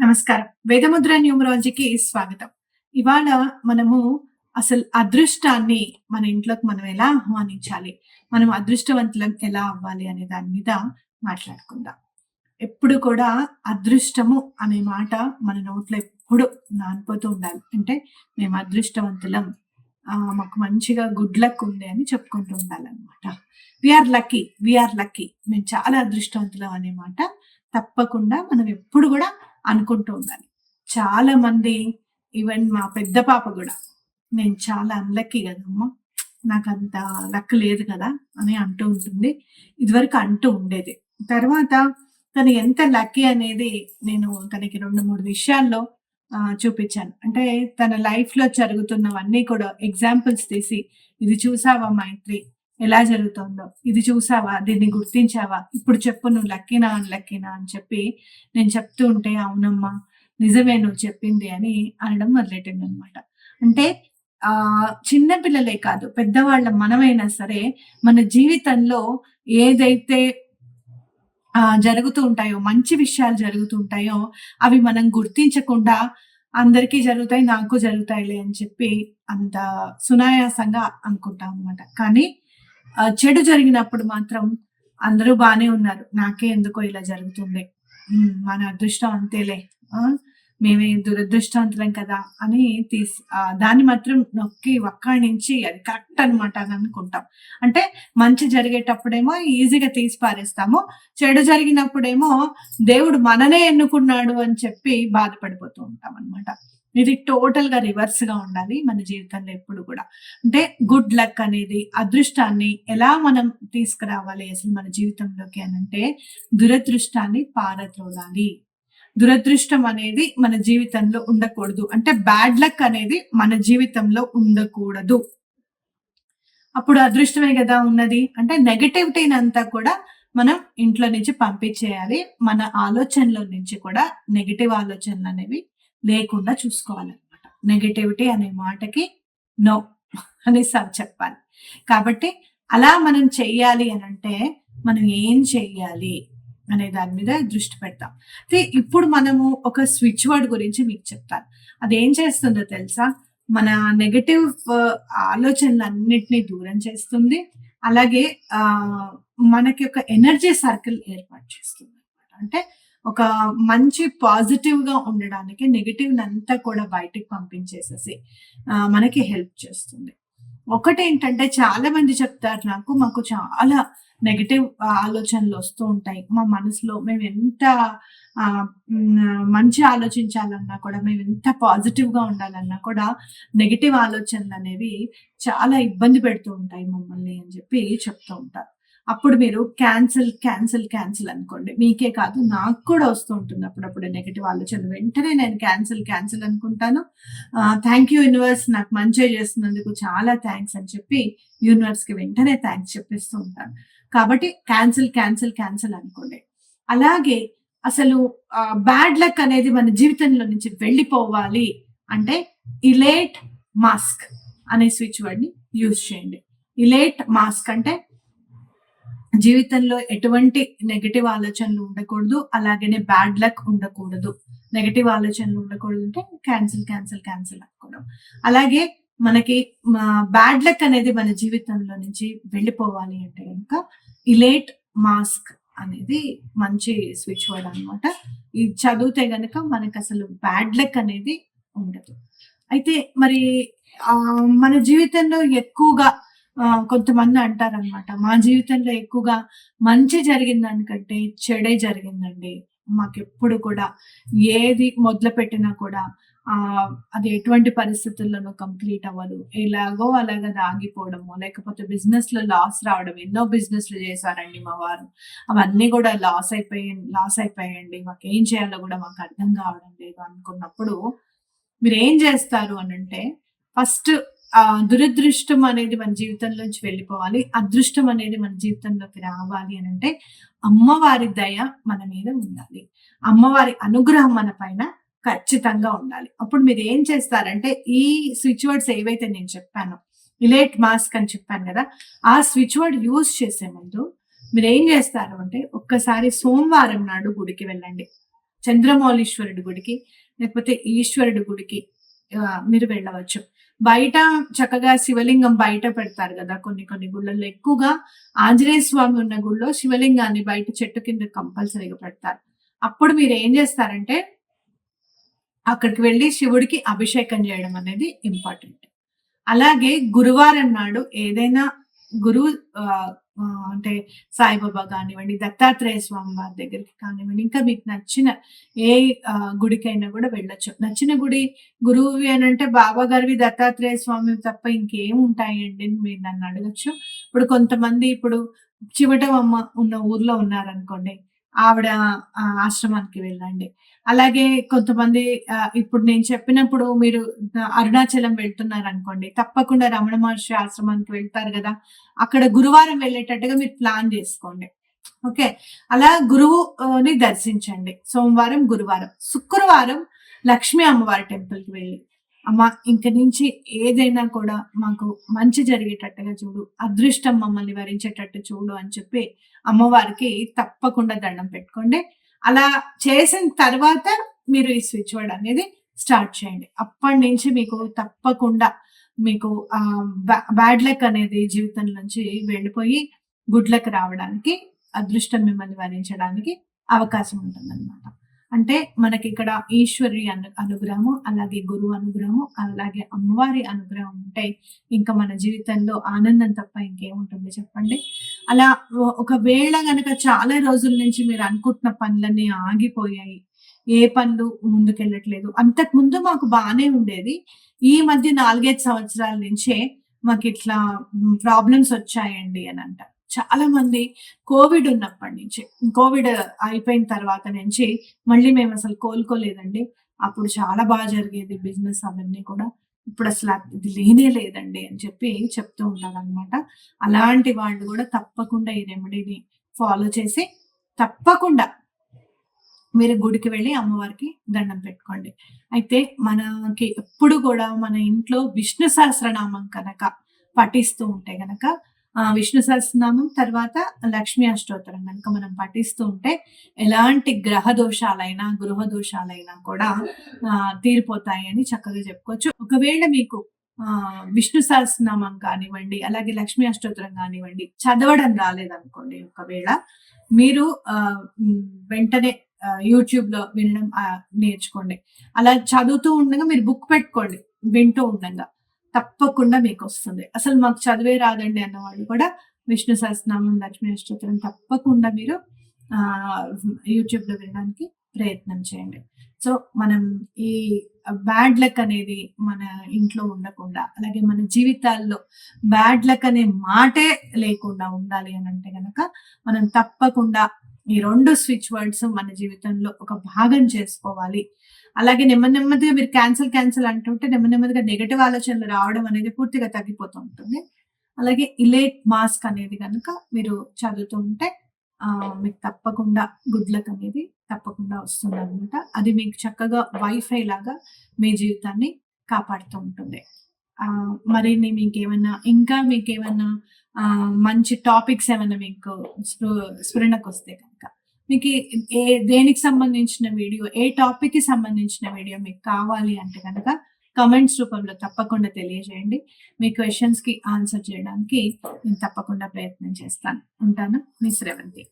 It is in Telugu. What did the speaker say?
నమస్కారం. వేదముద్ర న్యూమరాలజీకి స్వాగతం. ఇవాళ మనము అసలు అదృష్టాన్ని మన ఇంట్లోకి మనం ఎలా ఆహ్వానించాలి మనం అదృష్టవంతులం ఎలా అవ్వాలి అనే దాని మీద మాట్లాడుకుందాం. ఎప్పుడు కూడా అదృష్టము అనే మాట మన నోట్లో ఎప్పుడు నానిపోతూ ఉండాలి. అంటే మేము అదృష్టవంతులం మాకు మంచిగా గుడ్ లక్ ఉంది అని చెప్పుకుంటూ ఉండాలన్నమాట. విఆర్ లక్కీ వీఆర్ లక్కీ మేము చాలా అదృష్టవంతులం అనే మాట తప్పకుండా మనం ఎప్పుడు కూడా అనుకుంటూ ఉండాలి. చాలా మంది ఈవెన్ మా పెద్ద పాప కూడా నేను చాలా అన్లక్కీ కదమ్మా నాకు అంత లక్ లేదు కదా అని అంటూ ఉంటుంది. ఇదివరకు అంటూ ఉండేది. తర్వాత తను ఎంత లక్కీ అనేది నేను తనకి రెండు మూడు విషయాల్లో చూపించాను. అంటే తన లైఫ్లో జరుగుతున్నవన్నీ కూడా ఎగ్జాంపుల్స్ తీసి ఇది చూసావా మైత్రి? ఎలా జరుగుతుందో. ఇది చూసావా? దీన్ని గుర్తించావా? ఇప్పుడు చెప్పు నువ్వు లక్కీనా అని లక్కీనా అని చెప్పి నేను చెప్తూ ఉంటే అవునమ్మా నిజమే నువ్వు చెప్పింది అని అనడం మొదలెట్టింది అనమాట అంటే ఆ చిన్న పిల్లలే కాదు పెద్దవాళ్ళ మనమైనా సరే మన జీవితంలో ఏదైతే ఆ, జరుగుతూ ఉంటాయో మంచి విషయాలు జరుగుతూ ఉంటాయో అవి మనం గుర్తించకుండా అందరికీ జరుగుతాయి నాకు జరుగుతాయిలే అని చెప్పి అంత సునాయాసంగా అనుకుంటాం అనమాట కానీ చెడు జరిగినప్పుడు మాత్రం అందరూ బానే ఉన్నారు. నాకే ఎందుకో ఇలా జరుగుతుండే. మన అదృష్టం అంతేలే. ఆ, మేమే దురదృష్టవంతులం కదా అని తీసి దాన్ని మాత్రం నొక్కి నుంచి అది కరెక్ట్ అనమాట అని అనుకుంటాం. అంటే మంచి జరిగేటప్పుడేమో ఈజీగా తీసి పారేస్తాము. చెడు జరిగినప్పుడేమో దేవుడు మననే ఎన్నుకున్నాడు అని చెప్పి బాధపడిపోతూ ఉంటాం అనమాట ఇది టోటల్గా రివర్స్గా ఉండాలి మన జీవితంలో ఎప్పుడు కూడా. అంటే గుడ్ లక్ అనేది అదృష్టాన్ని ఎలా మనం తీసుకురావాలి అసలు మన జీవితంలోకి అని అంటే దురదృష్టాన్ని పారద్రోలాలి. దురదృష్టం అనేది మన జీవితంలో ఉండకూడదు. అంటే బ్యాడ్ లక్ అనేది మన జీవితంలో ఉండకూడదు. అప్పుడు అదృష్టమే కదా ఉన్నది. అంటే నెగటివిటీని అంతా కూడా మనం ఇంట్లో నుంచి పంపించేయాలి. మన ఆలోచనల నుంచి కూడా నెగిటివ్ ఆలోచనలు అనేవి లేకుండా చూసుకోవాలన్నమాట. నెగటివిటీ అనే మాటకి నో అని స- చెప్పాలి. కాబట్టి అలా మనం చెయ్యాలి అని అంటే మనం ఏం చెయ్యాలి అనే దాని మీద దృష్టి పెడతాం. అయితే ఇప్పుడు మనము ఒక స్విచ్ వర్డ్ గురించి మీకు చెప్తాను. అది ఏం చేస్తుందో తెలుసా? మన నెగటివ్ ఆలోచనలన్నిటినీ దూరం చేస్తుంది. అలాగే ఆ మనకి ఒక ఎనర్జీ సర్కిల్ ఏర్పాటు చేస్తుంది అన్నమాట. అంటే ఒక మంచి పాజిటివ్గా ఉండడానికి నెగిటివ్ అంతా కూడా బయటికి పంపించేసేసి మనకి హెల్ప్ చేస్తుంది. ఒకటి ఏంటంటే చాలా మంది చెప్తారు నాకు మాకు చాలా నెగటివ్ ఆలోచనలు వస్తూ ఉంటాయి. మా మనసులో మేము ఎంత మంచి ఆలోచించాలన్నా కూడా మేము ఎంత పాజిటివ్గా ఉండాలన్నా కూడా నెగటివ్ ఆలోచనలు అనేవి చాలా ఇబ్బంది పెడుతూ ఉంటాయి మమ్మల్ని అని చెప్పి చెప్తూ ఉంటారు. అప్పుడు మీరు క్యాన్సిల్ క్యాన్సిల్ క్యాన్సిల్ అనుకోండి. మీకే కాదు నాకు కూడా వస్తూ ఉంటుంది అప్పుడప్పుడు నెగిటివ్ ఆలోచన వెంటనే నేను క్యాన్సిల్ క్యాన్సిల్ అనుకుంటాను. థ్యాంక్ యూ యూనివర్స్ నాకు మంచిగా చేస్తున్నందుకు చాలా థ్యాంక్స్ అని చెప్పి యూనివర్స్కి వెంటనే థ్యాంక్స్ చెప్పిస్తూ ఉంటాను. కాబట్టి క్యాన్సిల్ క్యాన్సిల్ క్యాన్సిల్ అనుకోండి. అలాగే అసలు బ్యాడ్ లక్ అనేది మన జీవితంలో నుంచి వెళ్ళిపోవాలి అంటే ఇలేట్ మాస్క్ అనే స్విచ్ వర్డ్ని యూజ్ చేయండి. ఇలేట్ మాస్క్ అంటే జీవితంలో ఎటువంటి నెగటివ్ ఆలోచనలు ఉండకూడదు. అలాగనే బ్యాడ్ లక్ ఉండకూడదు. నెగటివ్ ఆలోచనలు ఉండకూడదు అంటే క్యాన్సిల్ క్యాన్సిల్ క్యాన్సిల్ అనుకోవడం. అలాగే మనకి బ్యాడ్ లక్ అనేది మన జీవితంలో నుంచి వెళ్ళిపోవాలి అంటే కనుక ఇలేట్ మాస్క్ అనేది మంచి స్విచ్ వర్డ్ అన్నమాట. ఇది చదివితే గనుక మనకి అసలు బ్యాడ్ లక్ అనేది ఉండదు. అయితే మరి మన జీవితంలో ఎక్కువగా కొంతమంది అంటారనమాట మా జీవితంలో ఎక్కువగా మంచి జరిగిన దానికంటే చెడే జరిగిందండి. మాకు ఎప్పుడు కూడా ఏది మొదలు పెట్టినా కూడా ఆ అది ఎటువంటి పరిస్థితుల్లోనూ కంప్లీట్ అవ్వదు. ఎలాగో అలాగ ఆగిపోవడము లేకపోతే బిజినెస్లో లాస్ రావడం ఎన్నో బిజినెస్లు చేశారండి మా వారు. అవన్నీ కూడా లాస్ అయిపోయి లాస్ అయిపోయాయండి. మాకు ఏం చేయాలో కూడా మాకు అర్థం కావడం లేదు అనుకున్నప్పుడు మీరు ఏం చేస్తారు అని అంటే ఫస్ట్ దురదృష్టం అనేది మన జీవితంలోంచి వెళ్ళిపోవాలి. అదృష్టం అనేది మన జీవితంలోకి రావాలి అని అంటే అమ్మవారి దయ మన మీద ఉండాలి. అమ్మవారి అనుగ్రహం మన పైన ఖచ్చితంగా ఉండాలి. అప్పుడు మీరు ఏం చేస్తారంటే ఈ స్విచ్ వర్డ్స్ ఏవైతే నేను చెప్పానో ఇలేట్ మాస్క్ అని చెప్పాను కదా ఆ స్విచ్ వర్డ్ యూజ్ చేసే ముందు మీరు ఏం చేస్తారు అంటే ఒక్కసారి సోమవారం నాడు గుడికి వెళ్ళండి. చంద్రమౌళీశ్వరుడి గుడికి లేకపోతే ఈశ్వరుడి గుడికి మీరు వెళ్ళవచ్చు. బయట చక్కగా శివలింగం బయట పెడతారు కదా కొన్ని కొన్ని గుళ్ళల్లో. ఎక్కువగా ఆంజనేయ స్వామి ఉన్న గుళ్ళో శివలింగాన్ని బయట చెట్టు కింద కంపల్సరీగా పెడతారు. అప్పుడు మీరు ఏం చేస్తారంటే అక్కడికి వెళ్ళి శివుడికి అభిషేకం చేయడం అనేది ఇంపార్టెంట్. అలాగే గురువారం నాడు ఏదైనా గురువు ఆ, అంటే సాయిబాబా కానివ్వండి దత్తాత్రేయ స్వామి వారి దగ్గరికి కానివ్వండి ఇంకా మీకు నచ్చిన ఏ ఆ, గుడికైనా కూడా వెళ్ళొచ్చు. నచ్చిన గుడి గురువు అని అంటే బాబా గారివి దత్తాత్రేయ స్వామి తప్ప ఇంకేం ఉంటాయండి అని మీరు నన్ను అడగచ్చు. ఇప్పుడు కొంతమంది ఇప్పుడు చివటమ్మ ఉన్న ఊర్లో ఉన్నారనుకోండి ఆవిడ ఆశ్రమానికి వెళ్ళండి. అలాగే కొంతమంది ఇప్పుడు నేను చెప్పినప్పుడు మీరు అరుణాచలం వెళ్తున్నారు అనుకోండి తప్పకుండా రమణ మహర్షి ఆశ్రమానికి వెళ్తారు కదా అక్కడ గురువారం వెళ్ళేటట్టుగా మీరు ప్లాన్ చేసుకోండి. ఓకే? అలా గురువుని దర్శించండి. సోమవారం గురువారం శుక్రవారం లక్ష్మీ అమ్మవారి టెంపుల్కి వెళ్ళి. అమ్మ ఇంక నుంచి ఏదైనా కూడా మాకు మంచి జరిగేటట్టుగా చూడు. అదృష్టం మమ్మల్ని వరించేటట్టు చూడు అని చెప్పి అమ్మవారికి తప్పకుండా దండం పెట్టుకోండి. అలా చేసిన తర్వాత మీరు ఈ స్విచ్ వర్డ్ అనేది స్టార్ట్ చేయండి. అప్పటి నుంచి మీకు తప్పకుండా మీకు ఆ బ్యాడ్ లక్ అనేది జీవితం నుంచి వెళ్ళిపోయి గుడ్ లక్ రావడానికి అదృష్టం మిమ్మల్ని వరించడానికి అవకాశం ఉంటుందన్నమాట. అంటే మనకి ఇక్కడ ఈశ్వరి అను అనుగ్రహము అలాగే గురువు అనుగ్రహము అలాగే అమ్మవారి అనుగ్రహం ఉంటే ఇంకా మన జీవితంలో ఆనందం తప్ప ఇంకేముంటుంది చెప్పండి? అలా ఒకవేళ గనక చాలా రోజుల నుంచి మీరు అనుకుంటున్న పనులన్నీ ఆగిపోయాయి. ఏ పనులు ముందుకెళ్ళట్లేదు. అంతకు ముందు మాకు బాగానే ఉండేది. ఈ మధ్య నాలుగైదు సంవత్సరాల నుంచే మాకు ఇట్లా ప్రాబ్లమ్స్ వచ్చాయండి అని అంట చాలా మంది కోవిడ్ ఉన్నప్పటి నుంచి కోవిడ్ అయిపోయిన తర్వాత నుంచి మళ్ళీ మేము అసలు కోలుకోలేదండి. అప్పుడు చాలా బాగా జరిగేది బిజినెస్ అవన్నీ కూడా. ఇప్పుడు అసలు ఇది లేనే లేదండి అని చెప్పి చెప్తూ ఉంటారు అనమాట అలాంటి వాళ్ళు కూడా తప్పకుండా ఈ రెమెడీని ఫాలో చేసి తప్పకుండా మీరు గుడికి వెళ్ళి అమ్మవారికి దండం పెట్టుకోండి. అయితే మనకి ఎప్పుడు కూడా మన ఇంట్లో విష్ణు సహస్రనామం కనుక పఠిస్తూ ఉంటే గనక విష్ణు సహస్రనామం తర్వాత లక్ష్మీ అష్టోత్తరం కనుక మనం పఠిస్తూ ఉంటే ఎలాంటి గ్రహ దోషాలైనా గృహ దోషాలైనా కూడా ఆ, తీరిపోతాయి అని చక్కగా చెప్పుకోవచ్చు. ఒకవేళ మీకు ఆ విష్ణు సహస్రనామం కానివ్వండి అలాగే లక్ష్మీ అష్టోత్తరం కానివ్వండి చదవడం రాలేదనుకోండి ఒకవేళ మీరు ఆ వెంటనే యూట్యూబ్లో వినడం నేర్చుకోండి. అలా చదువుతూ ఉండగా మీరు బుక్ పెట్టుకోండి వింటూ ఉండగా. తప్పకుండా మీకు వస్తుంది అసలు మాకు చదివే రాదండి అన్నవాళ్ళు కూడా. విష్ణు సహస్రనామం లక్ష్మీ అష్టోత్తరం తప్పకుండా మీరు యూట్యూబ్లో యూట్యూబ్లో వినడానికి ప్రయత్నం చేయండి. సో మనం ఈ బ్యాడ్ లక్ అనేది మన ఇంట్లో ఉండకుండా అలాగే మన జీవితాల్లో బ్యాడ్ లక్ అనే మాటే లేకుండా ఉండాలి అని అంటే కనుక మనం తప్పకుండా ఈ రెండు స్విచ్ వర్డ్స్ మన జీవితంలో ఒక భాగం చేసుకోవాలి. అలాగే నెమ్మది నెమ్మదిగా మీరు క్యాన్సిల్ క్యాన్సిల్ అంటుంటే నెమ్మది నెమ్మదిగా నెగటివ్ ఆలోచనలు రావడం అనేది పూర్తిగా తగ్గిపోతూ ఉంటుంది. అలాగే ఇలేట్ మాస్క్ అనేది కనుక మీరు చదువుతూ ఉంటే ఆ, మీకు తప్పకుండా గుడ్ లక్ అనేది తప్పకుండా వస్తుంది అనమాట అది మీకు చక్కగా వైఫై లాగా మీ జీవితాన్ని కాపాడుతూ ఉంటుంది. ఆ, మరిన్ని మీకేమైనా ఇంకా మీకేమైనా ఆ, మంచి టాపిక్స్ ఏమైనా మీకు స్ఫు- స్ఫురణకు వస్తే కనుక మీకు ఏ దేనికి సంబంధించిన వీడియో ఏ టాపిక్కి సంబంధించిన వీడియో మీకు కావాలి అంటే కనుక కమెంట్స్ రూపంలో తప్పకుండా తెలియజేయండి. మీ క్వశ్చన్స్కి ఆన్సర్ చేయడానికి నేను తప్పకుండా ప్రయత్నం చేస్తాను. ఉంటాను. మీ శ్రవంతి